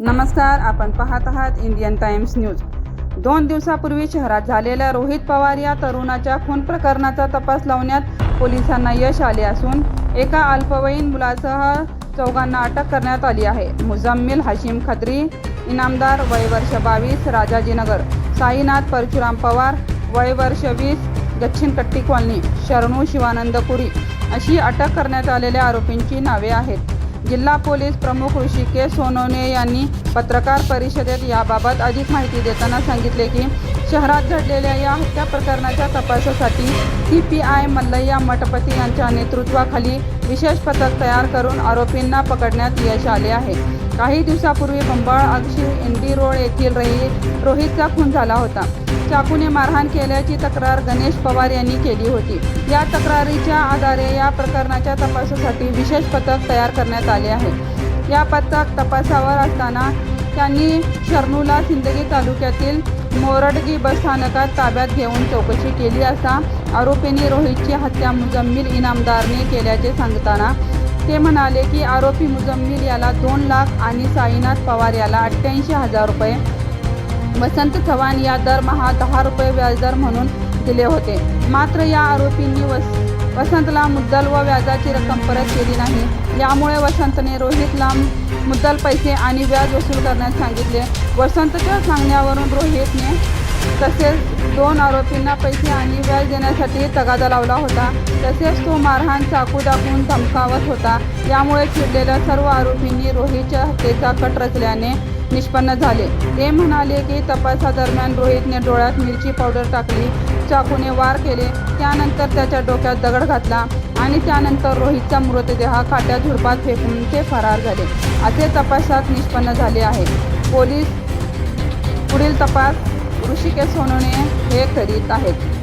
नमस्कार आपण पाहत आहात इंडियन टाइम्स न्यूज दोन दिवसापूर्वी शहरात झालेल्या रोहित पवार या तरुणाच्या खून प्रकरणाचा तपास लावण्यात पोलिसांना यश आले असून एका अल्पवयीन मुलासह चौघांना अटक करण्यात आली आहे. मुजम्मिल हाशिम खत्री इनामदार वय वर्ष बावीस राजाजीनगर साईनाथ परशुराम पवार वय वर्ष वीस गच्छिनकट्टी कॉलनी शरणू शिवानंदपुरी अशी अटक करण्यात आलेल्या आरोपींची नावे आहेत. जिल्हा पोलीस प्रमुख ऋषिकेश सोनवणे यांनी पत्रकार परिषदेत याबाबत अधिक माहिती देताना सांगितले की शहरात घडलेल्या या हत्या प्रकरणाच्या तपासासाठी C P I Mallayya Mathpati यांच्या नेतृत्वाखाली विशेष पथक तयार करून आरोपींना पकडण्यात यश आले आहे. काही दिवसापूर्वी बंबाळ अक्षी इंडी रोड येथील रही रोहितचा खून झाला होता. चाकूने मारहाण केल्याची तक्रार गणेश पवार यांनी केली होती. या तक्रारीच्या आधारे या प्रकरणाच्या तपासासाठी विशेष पथक तयार करण्यात आले आहेत. या पथक तपासावर असताना त्यांनी शरणूला सिंदगी तालुक्यातील मोरडगी बसस्थानकात ताब्यात घेऊन चौकशी केली असता आरोपींनी रोहितची हत्या मुजम्मिल इनामदारने केल्याचे सांगताना ते म्हणाले की आरोपी मुजम्मिल याला दोन लाख आणि साईनाथ पवार याला अठ्ठ्याऐंशी हजार रुपये वसंत चव्हाण या दरमहा दहा रुपये व्याजदर म्हणून दिले होते. मात्र या आरोपींनी वस वसंतला मुद्दल व व्याजाची रक्कम परत केली नाही. यामुळे वसंतने रोहितला मुद्दल पैसे आणि व्याज वसूल करण्यास सांगितले. वसंतच्या सांगण्यावरून रोहितने तसेच दोन आरोपींना पैसे आणि व्याज देण्यासाठी तगादा लावला होता. तसेच तो मारहाण चाकू दाखवून धमकावत होता. यामुळे चिडलेल्या सर्व आरोपींनी रोहितच्या हत्येचा कट रचल्याने निष्पन्न झाले. ते म्हणाले की तपासादरम्यान रोहितने डोळ्यात मिरची पावडर टाकली. चाकूने वार केले त्यानंतर त्याच्या डोक्यात दगड घातला आणि त्यानंतर रोहितचा मृतदेह काट्या झुडपात फेकून ते फरार झाले. असे तपासात निष्पन्न झाले आहे. पोलीस पुढील तपास ऋषिकेश सोनवणे हे करीत आहेत.